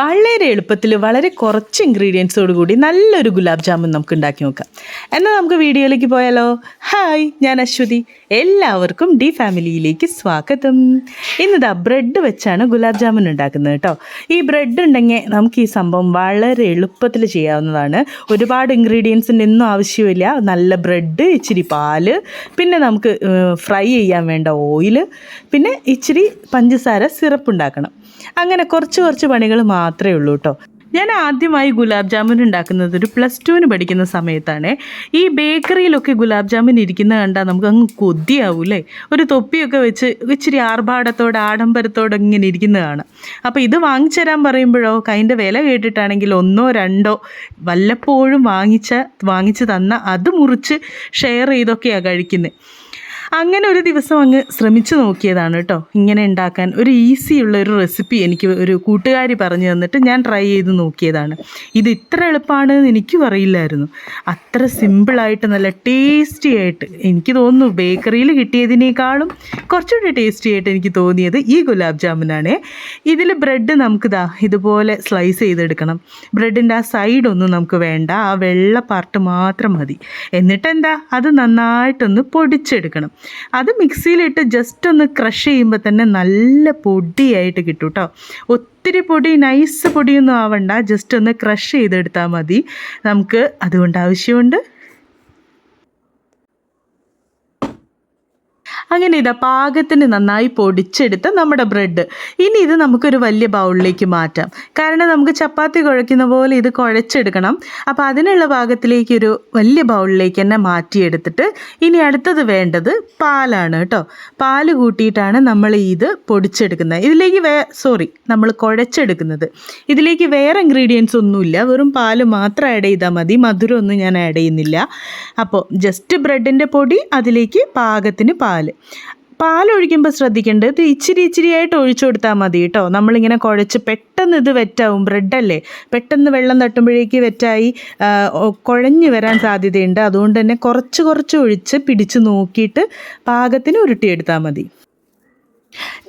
വളരെ എളുപ്പത്തിൽ വളരെ കുറച്ച് ഇൻഗ്രീഡിയൻസോട് കൂടി നല്ലൊരു ഗുലാബ് ജാമുൻ നമുക്ക് ഉണ്ടാക്കി നോക്കാം. എന്നാൽ നമുക്ക് വീഡിയോയിലേക്ക് പോയാലോ? ഹായ് ഞാൻ അശ്വതി. എല്ലാവർക്കും ഡി ഫാമിലിയിലേക്ക് സ്വാഗതം. ഇന്നിതാ ബ്രെഡ് വെച്ചാണ് ഗുലാബ് ജാമുൻ ഉണ്ടാക്കുന്നത് കേട്ടോ. ഈ ബ്രെഡ് ഉണ്ടെങ്കിൽ നമുക്ക് ഈ സംഭവം വളരെ എളുപ്പത്തിൽ ചെയ്യാവുന്നതാണ്. ഒരുപാട് ഇൻഗ്രീഡിയൻസിന്റെ ഒന്നും ആവശ്യമില്ല. നല്ല ബ്രെഡ് ഇച്ചിരി പാൽ പിന്നെ നമുക്ക് ഫ്രൈ ചെയ്യാൻ വേണ്ട ഓയിൽ പിന്നെ ഇച്ചിരി പഞ്ചസാര സിറപ്പ് ഉണ്ടാക്കണം. അങ്ങനെ കുറച്ച് കുറച്ച് പണികൾ മാത്രമേ ഉള്ളൂ കേട്ടോ ഞാൻ ആദ്യമായി ഗുലാബ് ജാമുൻ ഉണ്ടാക്കുന്നത് ഒരു പ്ലസ് ടുവിന് പഠിക്കുന്ന സമയത്താണ്. ഈ ബേക്കറിയിലൊക്കെ ഗുലാബ് ജാമുൻ ഇരിക്കുന്ന കണ്ടാൽ നമുക്ക് അങ്ങ് കൊതിയാവും അല്ലേ ഒരു തൊപ്പിയൊക്കെ വെച്ച് ഇച്ചിരി ആർഭാടത്തോടെ ആഡംബരത്തോടെ ഇങ്ങനെ ഇരിക്കുന്നത് കാണാം. അപ്പോൾ ഇത് വാങ്ങിച്ചു തരാൻ പറയുമ്പോഴോ അതിന്റെ വില കേട്ടിട്ടാണെങ്കിൽ ഒന്നോ രണ്ടോ വല്ലപ്പോഴും വാങ്ങിച്ച വാങ്ങിച്ച് തന്ന അത് മുറിച്ച് ഷെയർ ചെയ്തൊക്കെയാണ് കഴിക്കുന്നത് അങ്ങനെ ഒരു ദിവസം അങ്ങ് ശ്രമിച്ചു നോക്കിയതാണ് കേട്ടോ. ഇങ്ങനെ ഉണ്ടാക്കാൻ ഒരു ഈസി ഉള്ള ഒരു റെസിപ്പി എനിക്ക് ഒരു കൂട്ടുകാരി പറഞ്ഞു തന്നിട്ട് ഞാൻ ട്രൈ ചെയ്ത് നോക്കിയതാണ്. ഇത് ഇത്ര എളുപ്പമാണ് എന്ന് എനിക്കും അറിയില്ലായിരുന്നു. അത്ര സിമ്പിളായിട്ട് നല്ല ടേസ്റ്റി ആയിട്ട് എനിക്ക് തോന്നുന്നു ബേക്കറിയിൽ കിട്ടിയതിനേക്കാളും കുറച്ചുകൂടി ടേസ്റ്റി ആയിട്ട് എനിക്ക് തോന്നിയത് ഈ ഗുലാബ് ജാമുനാണ്. ഇതിൽ ബ്രെഡ് നമുക്ക് ദാ ഇതുപോലെ സ്ലൈസ് ചെയ്തെടുക്കണം. ബ്രെഡിന്റെ ആ സൈഡൊന്നും നമുക്ക് വേണ്ട. ആ വെള്ള പാർട്ട് മാത്രം മതി. എന്നിട്ട് എന്താ അത് നന്നായിട്ടൊന്ന് പൊടിച്ചെടുക്കണം. അത് മിക്സിയിലിട്ട് ജസ്റ്റ് ഒന്ന് ക്രഷ് ചെയ്യുമ്പോൾ തന്നെ നല്ല പൊടിയായിട്ട് കിട്ടും കേട്ടോ ഒത്തിരി പൊടി നൈസ് പൊടിയൊന്നും ആവണ്ട. ജസ്റ്റ് ഒന്ന് ക്രഷ് ചെയ്തെടുത്താൽ മതി. നമുക്ക് അതുകൊണ്ട് ആവശ്യമുണ്ട്. അങ്ങനെ ഇതാ പാകത്തിന് നന്നായി പൊടിച്ചെടുത്ത നമ്മുടെ ബ്രെഡ് ഇനി ഇത് നമുക്കൊരു വലിയ ബൗളിലേക്ക് മാറ്റാം. കാരണം നമുക്ക് ചപ്പാത്തി കുഴയ്ക്കുന്ന പോലെ ഇത് കുഴച്ചെടുക്കണം. അപ്പോൾ അതിനുള്ള പാകത്തിലേക്ക് ഒരു വലിയ ബൗളിലേക്ക് തന്നെ മാറ്റിയെടുത്തിട്ട് ഇനി അടുത്തത് വേണ്ടത് പാലാണ് കേട്ടോ. പാൽ കൂട്ടിയിട്ടാണ് നമ്മൾ ഇത് പൊടിച്ചെടുക്കുന്നത്. ഇതിലേക്ക് വേ സോറി നമ്മൾ കുഴച്ചെടുക്കുന്നത്. ഇതിലേക്ക് വേറെ ഇൻഗ്രീഡിയൻസ് ഒന്നുമില്ല. വെറും പാൽ മാത്രം ആഡ് ചെയ്താൽ മതി. മധുരമൊന്നും ഞാൻ ആഡ് ചെയ്യുന്നില്ല. അപ്പോൾ ജസ്റ്റ് ബ്രെഡിന്റെ പൊടി അതിലേക്ക് പാകത്തിന് പാൽ. പാലൊഴിക്കുമ്പോൾ ശ്രദ്ധിക്കേണ്ടത് ഇത് ഇച്ചിരി ഇച്ചിരിയായിട്ട് ഒഴിച്ചു കൊടുത്താൽ മതി കേട്ടോ. നമ്മളിങ്ങനെ കുഴച്ച് പെട്ടെന്ന് ഇത് വെറ്റാവും. ബ്രെഡല്ലേ പെട്ടെന്ന് വെള്ളം തട്ടുമ്പോഴേക്ക് വെറ്റായി കുഴഞ്ഞു വരാൻ സാധ്യതയുണ്ട്. അതുകൊണ്ട് തന്നെ കുറച്ച് കുറച്ച് ഒഴിച്ച് പിടിച്ച് നോക്കിയിട്ട് പാകത്തിന് ഉരുട്ടിയെടുത്താൽ മതി.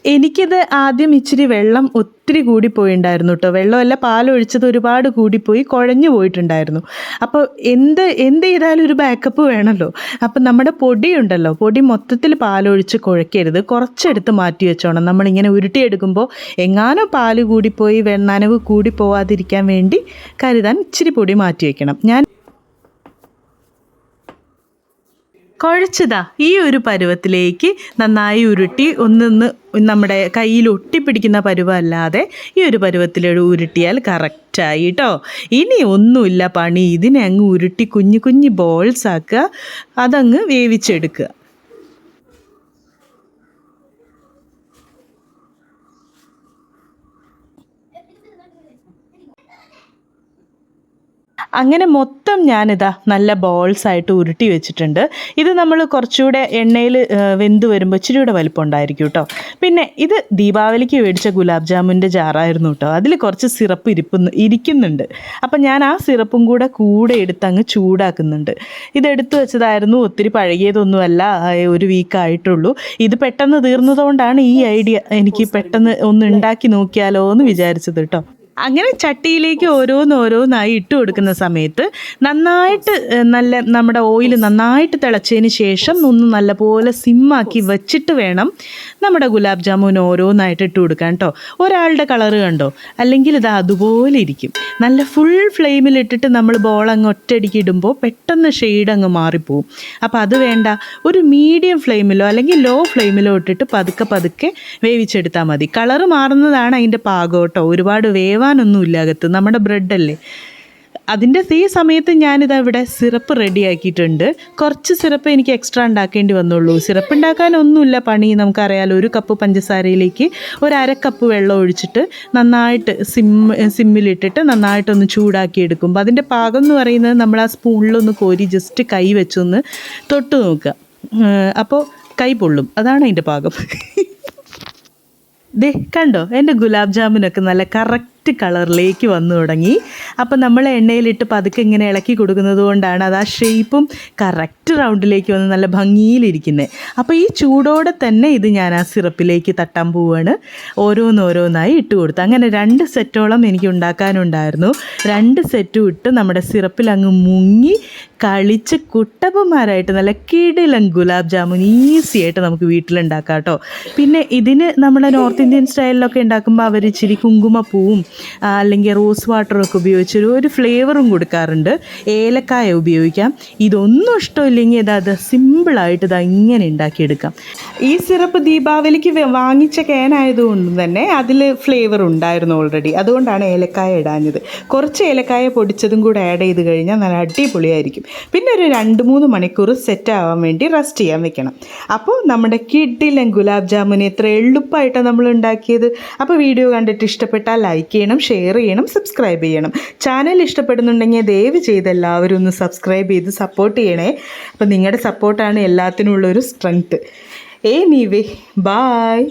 എനിക്കിത് ആദ്യം ഇച്ചിരി വെള്ളം ഒത്തിരി കൂടിപ്പോയിണ്ടായിരുന്നു കേട്ടോ വെള്ളമല്ല പാലൊഴിച്ചത് ഒരുപാട് കൂടിപ്പോയി കുഴഞ്ഞു പോയിട്ടുണ്ടായിരുന്നു. അപ്പോൾ എന്ത് എന്ത് ചെയ്താലും ഒരു ബാക്കപ്പ് വേണമല്ലോ അപ്പം നമ്മുടെ പൊടിയുണ്ടല്ലോ പൊടി മൊത്തത്തിൽ പാലൊഴിച്ച് കുഴക്കരുത്. കുറച്ചെടുത്ത് മാറ്റി വെച്ചോണം. നമ്മളിങ്ങനെ ഉരുട്ടിയെടുക്കുമ്പോൾ എങ്ങാനും പാൽ കൂടിപ്പോയി നനവ് കൂടി പോവാതിരിക്കാൻ വേണ്ടി കരുതാൻ ഇച്ചിരി പൊടി മാറ്റി വയ്ക്കണം ഞാൻ കുഴച്ചതാ. ഈ ഒരു പരുവത്തിലേക്ക് നന്നായി ഉരുട്ടി ഒന്നൊന്ന് നമ്മുടെ കയ്യിൽ ഒട്ടിപ്പിടിക്കുന്ന പരുവമല്ലാതെ ഈ ഒരു പരുവത്തിലൊരു ഉരുട്ടിയാൽ കറക്റ്റായി കേട്ടോ ഇനി ഒന്നുമില്ല പണി. ഇതിനെ അങ്ങ് ഉരുട്ടി കുഞ്ഞു കുഞ്ഞു ബോൾസ് ആക്കുക. അതങ്ങ് വേവിച്ചെടുക്കുക. അങ്ങനെ മൊത്തം ഞാനിതാ നല്ല ബോൾസ് ആയിട്ട് ഉരുട്ടി വെച്ചിട്ടുണ്ട്. ഇത് നമ്മൾ കുറച്ചുകൂടെ എണ്ണയിൽ വെന്ത് വരുമ്പോൾ ഇച്ചിരി കൂടെ വലിപ്പം ഉണ്ടായിരിക്കും കേട്ടോ പിന്നെ ഇത് ദീപാവലിക്ക് മേടിച്ച ഗുലാബ് ജാമുന്റെ ജാറായിരുന്നു കേട്ടോ അതിൽ കുറച്ച് സിറപ്പ് ഇരിപ്പുന്നു ഇരിക്കുന്നുണ്ട്. അപ്പം ഞാൻ ആ സിറപ്പും കൂടെ കൂടെ എടുത്ത് അങ്ങ് ചൂടാക്കുന്നുണ്ട്. ഇത് എടുത്തു വെച്ചതായിരുന്നു ഒത്തിരി പഴകിയതൊന്നുമല്ല ഒരു വീക്കായിട്ടുള്ളൂ ഇത് പെട്ടെന്ന് തീർന്നതുകൊണ്ടാണ് ഈ ഐഡിയ എനിക്ക് പെട്ടെന്ന് ഒന്ന് ഉണ്ടാക്കി നോക്കിയാലോ എന്ന് വിചാരിച്ചത് കേട്ടോ അങ്ങനെ ചട്ടിയിലേക്ക് ഓരോന്ന് ഓരോന്നായി ഇട്ട് കൊടുക്കുന്ന സമയത്ത് നന്നായിട്ട് നല്ല നമ്മുടെ ഓയിൽ നന്നായിട്ട് തിളച്ചതിന് ശേഷം ഒന്ന് നല്ലപോലെ സിമ്മാക്കി വെച്ചിട്ട് വേണം നമ്മുടെ ഗുലാബ് ജാമുൻ ഓരോന്നായിട്ട് ഇട്ട് കൊടുക്കാൻ കേട്ടോ ഒരാളുടെ കളറ് കണ്ടോ? അല്ലെങ്കിൽ ഇത് അതുപോലെ ഇരിക്കും. നല്ല ഫുൾ ഫ്ലെയിമിൽ ഇട്ടിട്ട് നമ്മൾ ബോൾ അങ്ങ് ഒറ്റയടിക്ക് ഇടുമ്പോൾ പെട്ടെന്ന് ഷെയ്ഡ് അങ്ങ് മാറിപ്പോവും. അപ്പോൾ അത് വേണ്ട. ഒരു മീഡിയം ഫ്ലെയിമിലോ അല്ലെങ്കിൽ ലോ ഫ്ലെയിമിലോ ഇട്ടിട്ട് പതുക്കെ പതുക്കെ വേവിച്ചെടുത്താൽ മതി. കളറ് മാറുന്നതാണ് അതിന്റെ പാകം കേട്ടോ ഒരുപാട് വേവാനൊന്നുമില്ല അകത്ത്. നമ്മുടെ ബ്രെഡല്ലേ. അതിന്റെ ഈ സമയത്ത് ഞാനിത് അവിടെ സിറപ്പ് റെഡിയാക്കിയിട്ടുണ്ട്. കുറച്ച് സിറപ്പ് എനിക്ക് എക്സ്ട്രാ ഉണ്ടാക്കേണ്ടി വന്നുള്ളൂ. സിറപ്പ് ഉണ്ടാക്കാനൊന്നുമില്ല പണി. നമുക്കറിയാലോ ഒരു കപ്പ് പഞ്ചസാരയിലേക്ക് ഒരു അര കപ്പ് വെള്ളം ഒഴിച്ചിട്ട് നന്നായിട്ട് സിം സിമ്മിലിട്ടിട്ട് നന്നായിട്ടൊന്ന് ചൂടാക്കി എടുക്കുമ്പോൾ അതിന്റെ പാകം എന്ന് പറയുന്നത് നമ്മൾ ആ സ്പൂണിലൊന്ന് കോരി ജസ്റ്റ് കൈ വെച്ചൊന്ന് തൊട്ട് നോക്കുക. അപ്പോൾ കൈ പൊള്ളും. അതാണ് അതിന്റെ പാകം. ദേ കണ്ടോ? എന്റെ ഗുലാബ് ജാമുനൊക്കെ നല്ല കറക്റ്റ് കറക്റ്റ് കളറിലേക്ക് വന്നു തുടങ്ങി. അപ്പം നമ്മൾ എണ്ണയിലിട്ട് പതുക്കെ ഇങ്ങനെ ഇളക്കി കൊടുക്കുന്നത് കൊണ്ടാണ് അത് ആ ഷേപ്പും കറക്റ്റ് റൗണ്ടിലേക്ക് വന്ന് നല്ല ഭംഗിയിലിരിക്കുന്നത് അപ്പോൾ ഈ ചൂടോടെ തന്നെ ഇത് ഞാൻ ആ സിറപ്പിലേക്ക് തട്ടാൻ പോവുകയാണ് ഓരോന്നോരോന്നായി ഇട്ട് കൊടുത്തു. അങ്ങനെ രണ്ട് സെറ്റോളം എനിക്ക് ഉണ്ടാക്കാനുണ്ടായിരുന്നു. രണ്ട് സെറ്റും ഇട്ട് നമ്മുടെ സിറപ്പിൽ അങ്ങ് മുങ്ങി കളിച്ച് കുട്ടപ്പന്മാരായിട്ട് നല്ല കിടിലൻ ഗുലാബ് ജാമുൻ ഈസി ആയിട്ട് നമുക്ക് വീട്ടിലുണ്ടാക്കാം കേട്ടോ. പിന്നെ ഇതിന് നമ്മുടെ നോർത്ത് ഇന്ത്യൻ സ്റ്റൈലിലൊക്കെ ഉണ്ടാക്കുമ്പോൾ അവർ ഇച്ചിരി കുങ്കുമപ്പൂവും അല്ലെങ്കിൽ റോസ് വാട്ടറൊക്കെ ഉപയോഗിച്ച് ഒരു ഫ്ലേവറും കൊടുക്കാറുണ്ട്. ഏലക്കായ ഉപയോഗിക്കാം. ഇതൊന്നും ഇഷ്ടമില്ലെങ്കിൽ ഇത് സിമ്പിളായിട്ട് ഇത് ഇങ്ങനെ ഉണ്ടാക്കിയെടുക്കാം. ഈ സിറപ്പ് ദീപാവലിക്ക് വാങ്ങിച്ച ക്യാനായതുകൊണ്ട് തന്നെ അതിൽ ഫ്ലേവർ ഉണ്ടായിരുന്നു ഓൾറെഡി അതുകൊണ്ടാണ് ഏലക്കായ ഇടാഞ്ഞത്. കുറച്ച് ഏലക്കായ പൊടിച്ചതും കൂടെ ആഡ് ചെയ്ത് കഴിഞ്ഞാൽ നല്ല അടിപൊളിയായിരിക്കും. പിന്നെ ഒരു രണ്ട് മൂന്ന് മണിക്കൂർ സെറ്റ് ആവാൻ വേണ്ടി റെസ്റ്റ് ചെയ്യാൻ വെക്കണം. അപ്പോൾ നമ്മുടെ കിഡിലും ഗുലാബ് ജാമുൻ എത്ര എളുപ്പമായിട്ടാണ് നമ്മൾ ഉണ്ടാക്കിയത്. അപ്പോൾ വീഡിയോ കണ്ടിട്ട് ഇഷ്ടപ്പെട്ടാൽ ലൈക്ക് ചെയ്യണം ഷെയർ ചെയ്യണം സബ്സ്ക്രൈബ് ചെയ്യണം. ചാനൽ ഇഷ്ടപ്പെടുന്നുണ്ടെങ്കിൽ ദയവ് ചെയ്ത് എല്ലാവരും ഒന്ന് സബ്സ്ക്രൈബ് ചെയ്ത് സപ്പോർട്ട് ചെയ്യണേ. അപ്പം നിങ്ങളുടെ സപ്പോർട്ടാണ് എല്ലാത്തിനുമുള്ളൊരു സ്ട്രെങ്ത്ത് ഏ നീവേ ബായ്